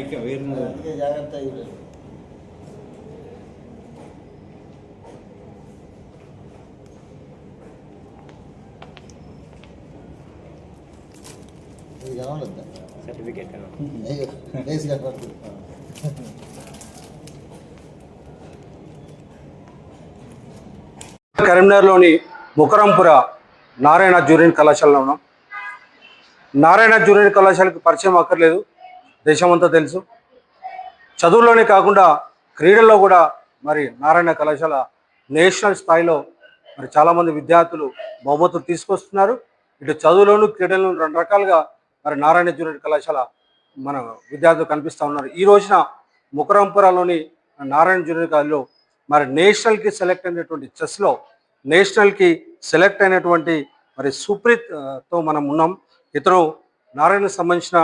ఇంకా వేరు జాగ్రత్త ఇది కావాలద్దా సర్టిఫికేట్ కరీంనగర్లోని ముకరంపుర నారాయణ జూనియర్ కళాశాలలో ఉన్నాం. నారాయణ జూనియర్ కళాశాలకు పరిచయం అక్కర్లేదు. దేశమంతా తెలుసు. చదువులోనే కాకుండా క్రీడల్లో కూడా మరి నారాయణ కళాశాల నేషనల్ స్థాయిలో మరి చాలామంది విద్యార్థులు బహుమతులు తీసుకొస్తున్నారు. ఇటు చదువులోను క్రీడలను రెండు రకాలుగా మరి నారాయణ జూనియర్ కళాశాల మన విద్యార్థులు కనిపిస్తూ ఉన్నారు. ఈ రోజున ముకరంపురాలోని నారాయణ జూనియర్ కాలేజీలో మరి నేషనల్కి సెలెక్ట్ అయినటువంటి చెస్లో నేషనల్కి సెలెక్ట్ అయినటువంటి మరి సుప్రీత్తో మనం ఉన్నాం. ఇతను నారాయణకు సంబంధించిన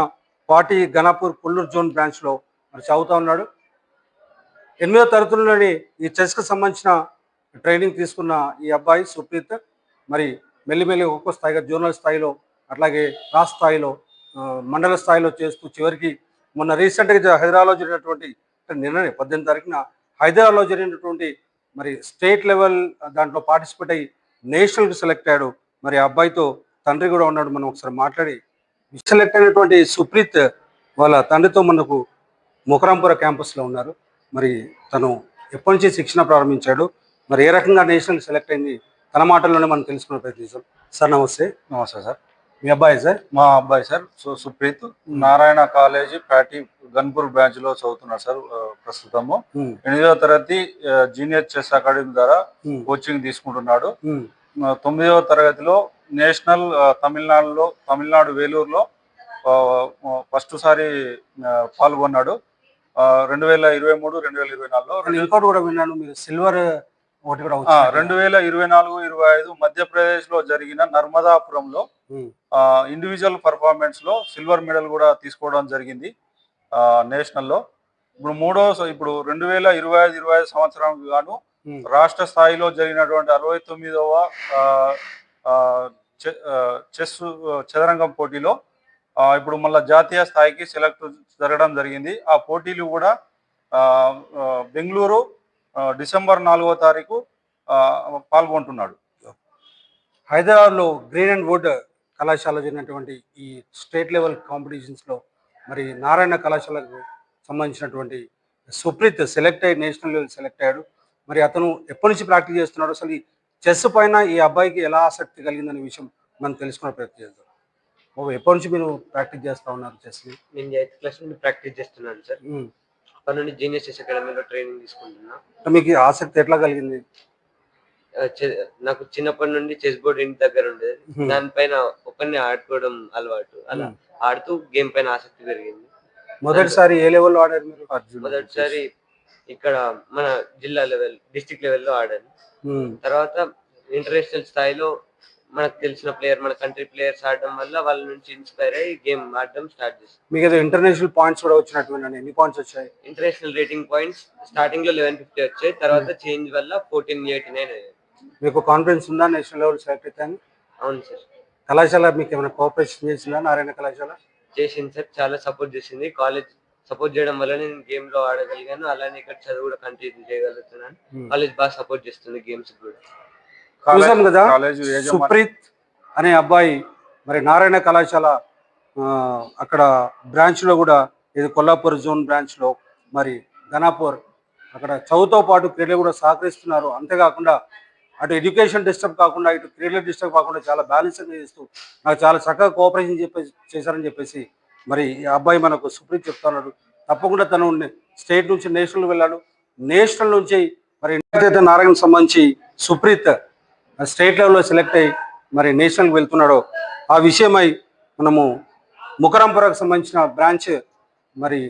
పార్టీ గణపూర్ కొల్లూరు జోన్ బ్రాంచ్లో మరి చదువుతా ఉన్నాడు. ఎనిమిదో తరగతిలోని ఈ చెస్కి సంబంధించిన ట్రైనింగ్ తీసుకున్న ఈ అబ్బాయి సుప్రీత్ మరి మెల్లిమెల్లి ఒక్కో స్థాయిగా జోనల్ స్థాయిలో అట్లాగే రాష్ట్ర స్థాయిలో మండల స్థాయిలో చేస్తూ చివరికి మొన్న రీసెంట్గా హైదరాబాద్లో జరిగినటువంటి నిన్ననే పద్దెనిమిది తారీఖున హైదరాబాద్లో జరిగినటువంటి మరి స్టేట్ లెవెల్ దాంట్లో పార్టిసిపేట్ అయ్యి నేషనల్కి సెలెక్ట్ అయ్యాడు. మరి ఆ అబ్బాయితో తండ్రి కూడా ఉన్నాడు. మనం ఒకసారి మాట్లాడి సెలెక్ట్ అయినటువంటి సుప్రీత్ వాళ్ళ తండ్రితో మనకు ముకరంపుర క్యాంపస్లో ఉన్నారు. మరి తను ఎప్పటి నుంచి శిక్షణ ప్రారంభించాడు? మరి ఏ రకంగా నేషనల్ సెలెక్ట్ అయింది? తన మాటల్లోనే మనం తెలుసుకునే ప్రయత్నిస్తాం సార్ నమస్తే. నమస్తే సార్. మీ అబ్బాయి సార్? మా అబ్బాయి సార్. సు సుప్రీత్ నారాయణ కాలేజీ ప్యాటీ గన్పూర్ బ్రాంచ్లో చదువుతున్నారు సార్ ప్రస్తుతము. ఎనిమిదవ తరగతి జూనియర్ చెస్ అకాడమీ ద్వారా కోచింగ్ తీసుకుంటున్నాడు. తొమ్మిదవ తరగతిలో నేషనల్ తమిళనాడులో తమిళనాడు వేలూరులో ఫస్ట్ సారి పాల్గొన్నాడు. రెండు వేల ఇరవై మూడు రెండు వేల ఇరవై నాలుగులో ఇంకోటి కూడా విన్నాను మీరు సిల్వర్ ఒకటి కూడా. రెండు వేల ఇరవై నాలుగు ఇరవై ఐదు మధ్యప్రదేశ్లో జరిగిన నర్మదాపురంలో ఇండివిజువల్ పర్ఫార్మెన్స్లో సిల్వర్ మెడల్ కూడా తీసుకోవడం జరిగింది ఆ, నేషనల్లో ఇప్పుడు మూడో ఇప్పుడు రెండు వేల ఇరవై ఐదు ఇరవై ఐదు సంవత్సరానికి గాను రాష్ట్ర స్థాయిలో జరిగినటువంటి అరవై తొమ్మిదవ చెస్ చదరంగం పోటీలో ఇప్పుడు మళ్ళీ జాతీయ స్థాయికి సెలెక్ట్ జరగడం జరిగింది. ఆ పోటీలు కూడా బెంగళూరు డిసెంబర్ నాలుగో తారీఖు పాల్గొంటున్నాడు. హైదరాబాద్లో గ్రీన్ అండ్ వుడ్ కళాశాల జరిగినటువంటి ఈ స్టేట్ లెవెల్ కాంపిటీషన్స్లో మరి నారాయణ కళాశాలకు సంబంధించినటువంటి సుప్రీత్ సెలెక్ట్ అయ్యి నేషనల్ లెవెల్ సెలెక్ట్ అయ్యాడు. మరి అతను ఎప్పటి నుంచి ప్రాక్టీస్ చేస్తున్నాడు? అసలు చెస్ పైన ఈ అబ్బాయికి ఎలా ఆసక్తి కలిగిందనే విషయం మనం తెలుసుకునే ప్రయత్నం చేద్దాం. ఓ ఎప్పటి నుంచి మీరు ప్రాక్టీస్ చేస్తూ ఉన్నారు చెస్ని నేను ఎయిత్ క్లాస్ నుండి ప్రాక్టీస్ చేస్తున్నాను సార్. అక్కడ నుండి జీనియస్ చెస్ అకాడమీలో ట్రైనింగ్ తీసుకుంటున్నా. మీకు ఆసక్తి ఎట్లా కలిగింది? నాకు చిన్నప్పటి నుండి చెస్ బోర్డ్ ఇంటి దగ్గర ఉండేది. దానిపైన ఒకరిని ఆడుకోవడం అలవాటు. అలా. ఆడుతూ గేమ్ పైన ఆసక్తి పెరిగింది. మొదటిసారి ఏ లెవెల్లో ఆడారు మీరు? మొదటిసారి ఇక్కడ మన జిల్లా లెవెల్ డిస్ట్రిక్ట్ లెవెల్లో ఆడాను. తర్వాత ఇంటర్నేషనల్ స్థాయిలో మనకు తెలిసిన ప్లేయర్ మన కంట్రీ ప్లేయర్స్ ఆడడం వల్ల వాళ్ళ నుంచి ఇన్స్పైర్ అయ్యి గేమ్ ఆడడం స్టార్ట్ చేస్తాం మీకు ఏదో ఇంటర్నేషనల్ పాయింట్స్ కూడా వచ్చినట్టు విన్నాను ఎన్ని పాయింట్స్ వచ్చాయి? ఇంటర్నేషనల్ రేటింగ్ పాయింట్స్ స్టార్టింగ్లో లెవెన్ ఫిఫ్టీ వచ్చాయి. తర్వాత చేంజ్ వల్ల ఫోర్టీన్ ఎయిటీ నైన్ మీకు కాన్ఫిడెన్స్ ఉందా? నేషనల్ లెవెల్ సెలెక్ట్ అయితే అని? అవును సార్. కళాశాల మీకు ఏమైనా కోఆపరేషన్ చేసిందా? నారాయణ కళాశాల? చేసింది సార్. చాలా సపోర్ట్ చేసింది. కాలేజ్ సపోర్ట్ చేయడం వల్ల నేను గేమ్లో ఆడగలిగాను. అలానే ఇక్కడ చదువు కూడా కంటిన్యూ చేయగలుగుతున్నాను. కాలేజ్ బాగా సపోర్ట్ చేస్తుంది గేమ్స్ కూడా. చూసాం కదా సుప్రీత్ అనే అబ్బాయి మరి నారాయణ కళాశాల ఆ, అక్కడ branch లో కూడా ఇది కొల్లాపూర్ జోన్ branch లో మరి ఘనాపూర్ అక్కడ చదువుతో పాటు క్రీడలు కూడా సహకరిస్తున్నారు. అంతేకాకుండా అటు ఎడ్యుకేషన్ డిస్టర్బ్ కాకుండా ఇటు క్రీడలు డిస్టర్బ్ కాకుండా చాలా బ్యాలెన్స్గా చేస్తూ నాకు చాలా చక్కగా కోఆపరేషన్ చెప్పేసి చేశారని చెప్పేసి మరి ఈ అబ్బాయి మనకు సుప్రీత్ చెప్తున్నాడు. తప్పకుండా తను స్టేట్ నుంచి నేషనల్ వెళ్ళాడు. నేషనల్ నుంచి మరి అయితే నారాయణ సంబంధించి సుప్రీత్ స్టేట్ లెవెల్లో సెలెక్ట్ అయ్యి మరి నేషనల్కి వెళ్తున్నాడో ఆ విషయమై మనము ముకరంపురకు సంబంధించిన బ్రాంచ్ మరి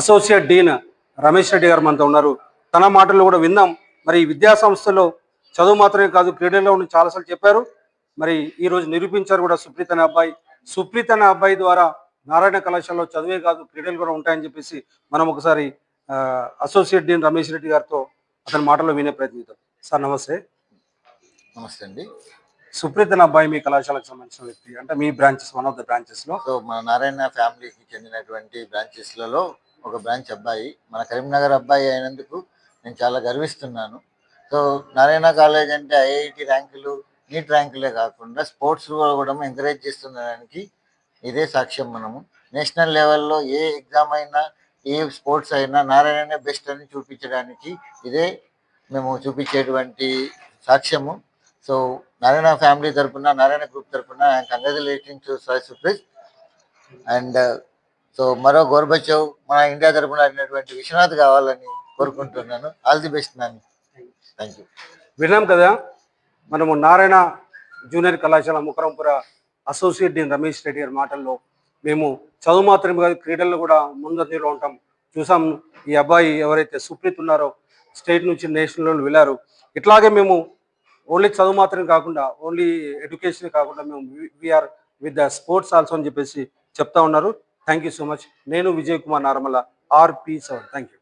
అసోసియేట్ డీన్ రమేష్ రెడ్డి గారు మనతో ఉన్నారు. తన మాటలు కూడా విందాం మరి విద్యా సంస్థలో చదువు మాత్రమే కాదు క్రీడల్లో ఉండి చాలాసార్లు చెప్పారు. మరి ఈరోజు నిరూపించారు కూడా సుప్రీత్ అనే అబ్బాయి. సుప్రీత్ అనే అబ్బాయి ద్వారా నారాయణ కళాశాలలో చదువే కాదు క్రీడలు కూడా ఉంటాయని చెప్పేసి మనం ఒకసారి అసోసియేట్ డీన్ రమేష్ రెడ్డి గారితో అతని మాటలో వినే ప్రయత్నిద్దాం. సార్ నమస్తే. నమస్తే అండి. సుప్రీత్ అనే అబ్బాయి మీ కళాశాలకు సంబంధించిన వ్యక్తి అంటే మీ బ్రాంచెస్ వన్ ఆఫ్ ద బ్రాంచెస్లో సో మన నారాయణ ఫ్యామిలీకి చెందినటువంటి బ్రాంచెస్లలో ఒక బ్రాంచ్ అబ్బాయి మన కరీంనగర్ అబ్బాయి అయినందుకు నేను చాలా గర్విస్తున్నాను. సో నారాయణ కాలేజ్ అంటే ఐఐటి ర్యాంకులు నీట్ ర్యాంకులే కాకుండా స్పోర్ట్స్ కూడా ఎంకరేజ్ చేస్తుండడానికి ఇదే సాక్ష్యం మనము. నేషనల్ లెవెల్లో ఏ ఎగ్జామ్ అయినా ఏ స్పోర్ట్స్ అయినా నారాయణనే బెస్ట్ అని చూపించడానికి ఇదే మేము చూపించేటువంటి సాక్ష్యము. సో నారాయణ ఫ్యామిలీ తరపున నారాయణ గ్రూప్ తరపున congratulation to Sai సుప్రీస్ and so మరో గోర్బచవ్ మన ఇండియా తరపున ఆడినటువంటి విశ్వనాథ్ కావాలని కోరుకుంటున్నాను. All the best Nani thank you విన్నాం కదా మనము నారాయణ జూనియర్ కళాశాల ముకరంపుర అసోసియేట్ డీన్ రమేష్ రెడ్డి గారి మాటల్లో మేము చదువు మాత్రమే కాదు క్రీడల్లో కూడా ముందంజలో ఉంటాం. చూసాం ఈ అబ్బాయి ఎవరైతే సుప్రీత్ ఉన్నారో స్టేట్ నుంచి నేషనల్ వెళ్ళారు. ఇట్లాగే మేము ఓన్లీ చదువు మాత్రమే కాకుండా ఓన్లీ ఎడ్యుకేషన్ కాకుండా మేము we are with the sports also అని చెప్పేసి చెప్తా ఉన్నారు. Thank you so much. నేను విజయ్ కుమార్ నార్మల ఆర్పి సెవెన్ థ్యాంక్ యూ.